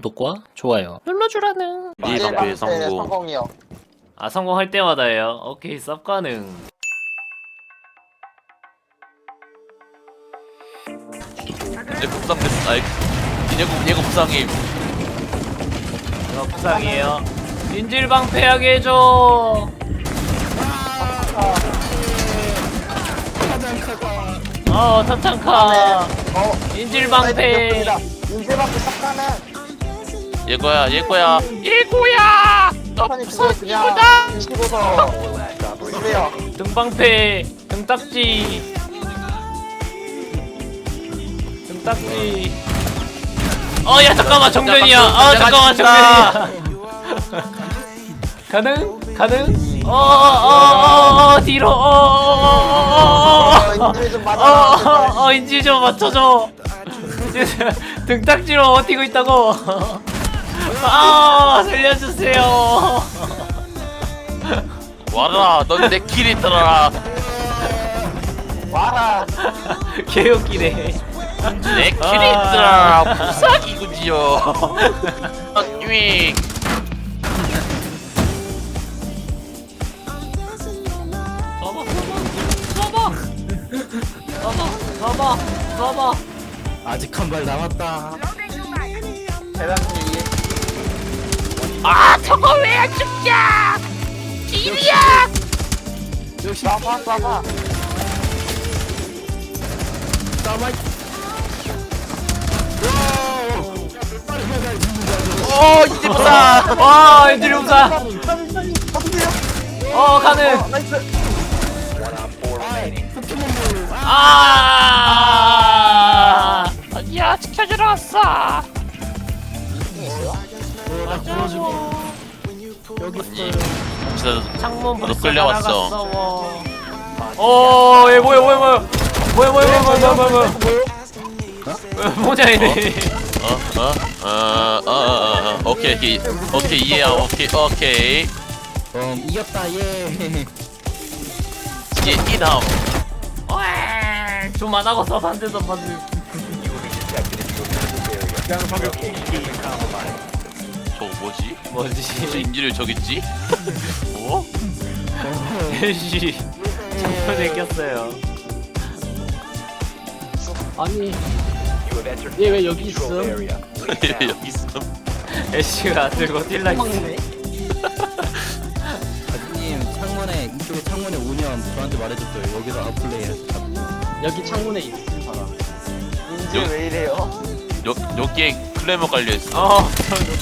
구독과 좋아요. 눌러주라는. 이 이제 덕분에 방패 성공. 성공이요. 아 성공할 때마다예요? 오케이 쌉 가능. 이제 부상됐어. 아이, 인형 인형 부상임. 이거 부상이에요. 인질방패하게 해줘 어 타창카. 어, 인질방패 인질방패 석가는 얘거야 얘거야 얘거야. 판이 그걸 그냥 뒤집어서 부수세요. 등방패 등딱지 등딱지 어야 잠깐만 정전이야 아 잠깐만 정전이야 가능 가능 어어어어 뒤로 어어어어 인질 좀 맞아. 어어 인지 좀 맞춰줘 등딱지로 버티고 있다고 아 살려주세요 와라. 넌 내 길이 있더라. 와라. 개웃기네 내 길이 아. 있더라. 부사기군요. 윙. 써봐 써봐 써봐 써봐 아직 한 발 남았다. 대단히 아 저거 왜 안 죽냐? 길이야. 역시 나봐 나봐. 나봐 어 이제 보자. 와 이제 보자. 어 가는 아. 여기 있어요. 진짜 창문 너 벌써 끌려왔어. 날아갔어. 어 얘 뭐야 뭐야 뭐야? 뭐야 뭐야 뭐야 뭐야 뭐야 뭐야? 뭐야 뭐냐 얘네 어어어어어 어, 어, 어, 오케이 오케이. 오케이 이해야 오케이 오케이. 음, 이겼다 예. 이제 이 다음 좀 안 하고 서 반대서 반대 저거 뭐지? 저 뭐지 인지를 저겠지? 어? 애쉬 장편에 꼈어요 아니 얘 왜 여기 있음? 여기 있음 애쉬가 들고 뛸라 있어 도망네 아드님 창문에 이쪽에 창문에 오면 저한테 말해줬어요. 여기서 아웃플레이 여기 창문에 있음 사람 인질 왜 이래요? 여, 여기에 클레머 깔려있어 어,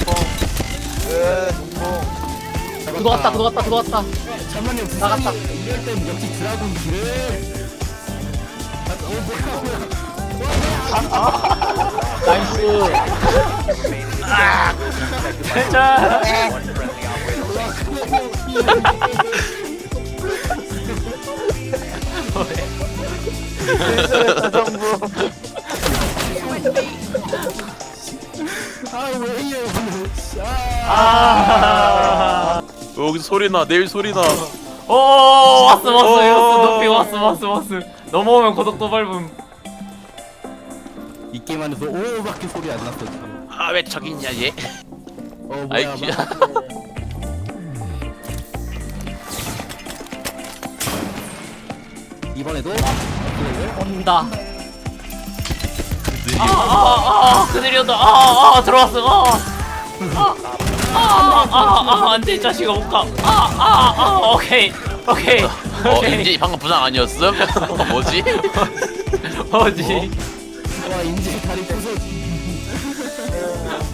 저. 으 눈뽕. 들어왔다 들어왔다 들어왔다 잠만요. 나갔다. 이럴 땐 역시 드라군 길을. 아, 어 뭐야 뭐야. 나이스 자 아. 아. 여기서 소리 나 내일 소리 나 오, 왔어, 왔어, 오. 왔어. 높이 왔어, 왔어, 왔어. 넘어오면 고독도 밟음. 이 게임 안에서 오밖에 소리 안 났어 참. 아 왜 저기 있냐 얘 어 아이 뭐야. 막- 이번에도 온다. 아, 아, 아, 아, 그들이 온다. 아, 아, 들어왔어. 아. 아, 아, 아, 아, 안 돼, 이 자식아, 못 가. 아, 아, 아, 오케이. 오케이. 어 오케이. 인지 방금 부상 아니었음? 뭐지? 뭐지? 와 인지 다리 부서.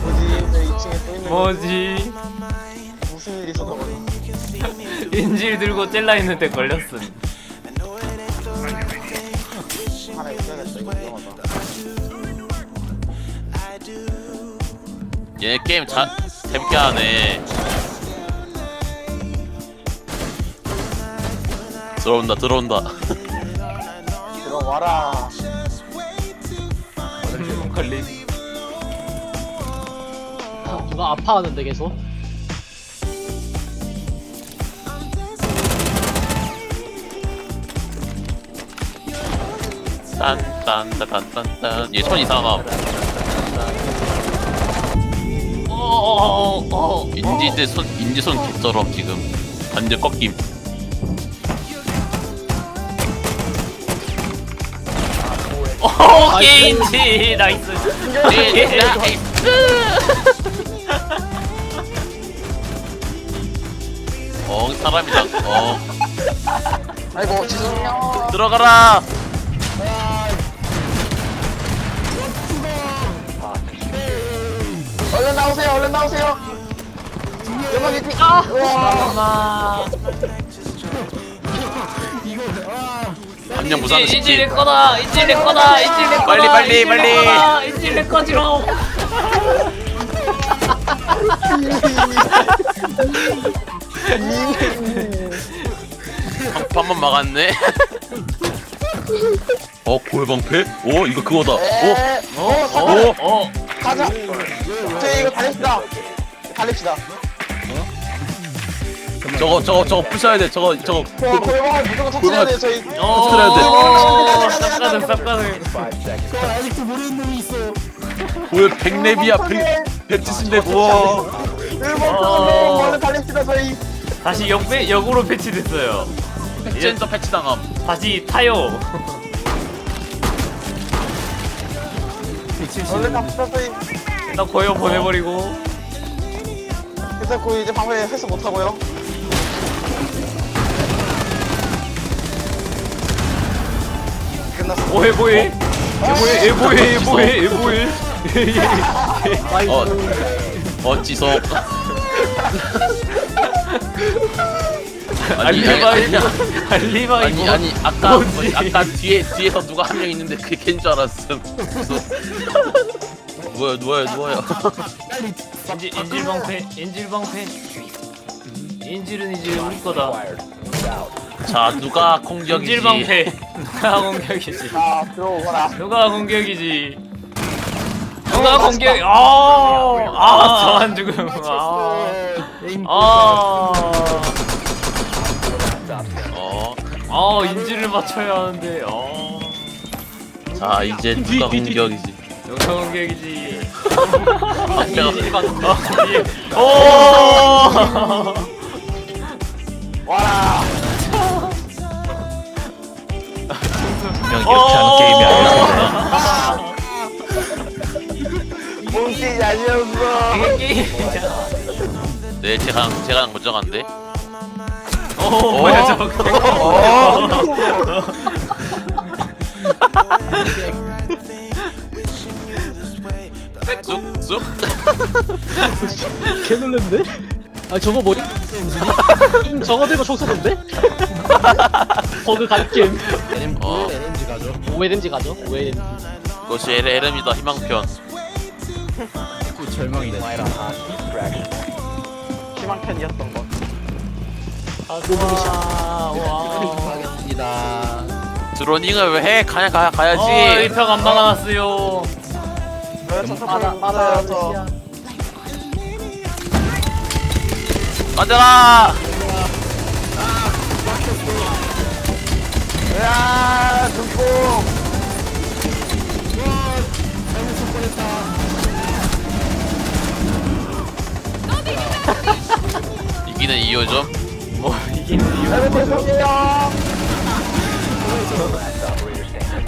뭐지? 왜 2층에 또 있는 거? 뭐지? 무슨 일이 있어서 그러지? 인질 들고 젤라 있는데 걸렸음. 하나 있어야겠다. 이거 위험하다. 얘 게임 자 재밌게 하네 들어온다 들어온다 들어와라. 걸림. 누가 아파하는데 계속 딴딴따딴딴딴 얘천 이상함 어어어. 인지 대 손 인지 손 개쩔어 지금 완전 꺾임. 오케이 인지 나이스. 어 사람이다. 어 아이고 죄송해요. 들어가라 얼른 나오세요 얼른 나오세요. 연막 밑에 아. 우와. 한명 무상 인지 시키 내 거다 인지 내 거다 인지 내 거다 빨리, 빨리, 내 빨리. 거다, 인지 내 거지롱 한번 막았네. 어 골방패? 오 이거 그거다. 오. 에, 어, 어? 잠깐 어? 가자 저희 이거 달립시다. 달립시다. 저거 저거 저거 부셔야 돼. 저거 저거 저 골방을 무조건 터뜨려야 돼요 저희. 어? 터뜨려야 돼. 어, 쌉가능 쌉가능 야, 아직도 모르는 놈이 있어. 왜 백랩이야? 백 백지신데 우와. 일본 어. 얼른 달립시다 저희. 다시 역배 역으로 패치됐어요. 백젠더 패치 당함. 다시 타요. 얼른 갑시다 저희 나 거여 보내버리고. 괜찮고 이제 방패 헬스 못하고요. 끝났어. 뭐해 뭐해 얘 뭐해 얘 뭐해 얘 뭐해 얘 뭐해 어 어찌서. 아니 아니 알리바이. 아니 알리바이 아니 뭐- 아니 아까 뭐지? 아까 뒤에 뒤에서 누가 한 명 있는데 그게 걔인 줄 알았음. 그래서 누워요 누워요 누워요. 인질 인질 방패 인질 방패. 인질은 이제 우리 거다. 자 누가 공격이지? 인질 방패. 누가 공격이지? 자 들어오거라. 누가 공격이지? 누가 공격? 아아 저한 죽음. 아아. 어. 아 인질을 맞춰야 하는데 아. 자 이제 누가 공격이지 공격이지 인질방 오 와라 분명 이렇게 하는 게임이 아니었어 이게 게임이야 네 제가 제가 먼저 간대 오 뭐야 저거 쑥쑥 개 놀랬네? 아 저거 뭐야? 무슨 저거 들고 총 쏘던데? 버그 갓겜 LM, 어. LMG 가죠. 오해든지 가죠? 오해든지 그것이 LM이다 희망편 그 절망이 네. 희망편이었던 것 하겠습니다. 드로닝을 왜 해? 그냥 가, 가야지 어 일평 안 막아놨어요 저 터뜨려 맞아요. 저 맞아라! 으아 눈뽕 이기는 이유죠? 뭐 이긴 이유. 여러분 죄송해요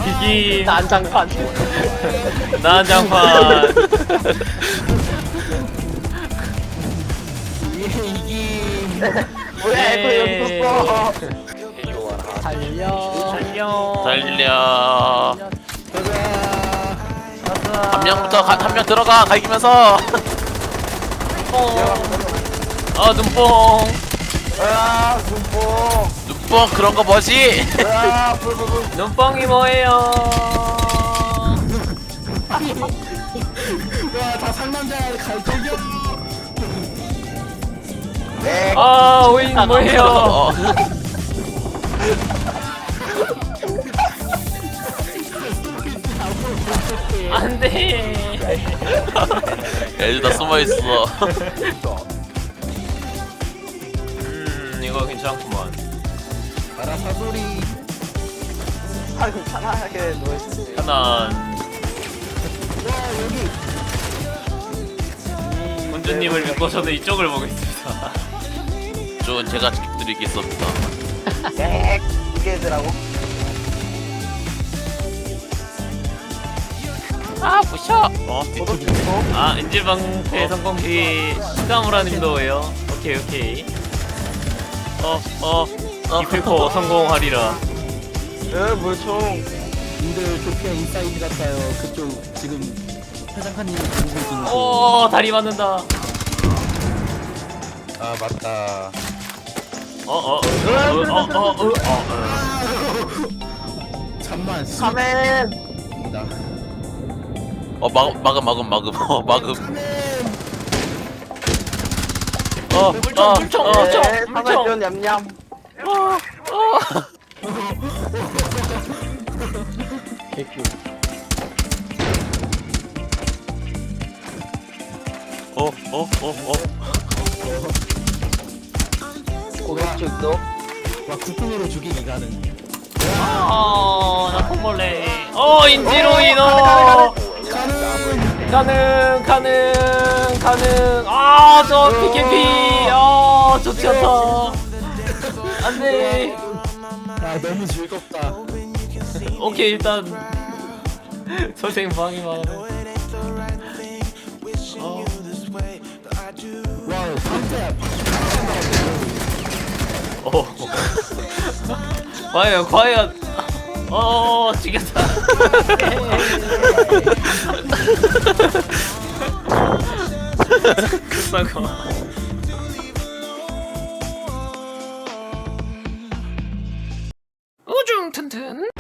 이긴 난장판. 난장판. 왜 에코 여기 있었어 달려. 달려. 달려. 가자. 한 명부터 한 명 들어가. 갈기면서. 아 눈뽕. 으아 눈뽕 눈뽕 그런 거 뭐지? 으아 불 불 불 눈뽕이 뭐예요 다 상남자 갈등이야. 네 아 오인 뭐예요 어. 안 돼 애들 다 숨어 있어. 음 이거 괜찮구만 가라 사소리. 참 편하게 누워있을게요 하나 문제 쭈님을 믿고 저는 이쪽을 보겠습니다. 저 제가 드리겠습니다. 이게 더라고 아 부셔. 어. 저도 죽고 아 인질 방패 성공 시 시가무라님도예요. 오케이 오케이. 어어 기필코 성공하리라. 에 물총 님들 조피아 인사이드 같아요. 그쪽 지금 회장카님이 보고 계시는. 오 다리 맞는다. 아 맞다. 어어 어 어 어 어 잠만. 카멘 나. 어 막, 막음 막음 막음 어 막음 어, 물총 물총 물총 에 물총. 사발전 냠냠 어 어 어 어 고객증도 와 국뽕으로 죽이기 가는. 아, 나콩벌레. 어, 인지로이너. 가능, 가능, 가능. 아, 저 PKP. 아, 좋지 않다. 안 돼. 아 너무 즐겁다. 오케이, 일단. 선생 방해만. 어, 와 상태야. 어. 과연, 과연. 어, 죽였다. 끝나고. Mountain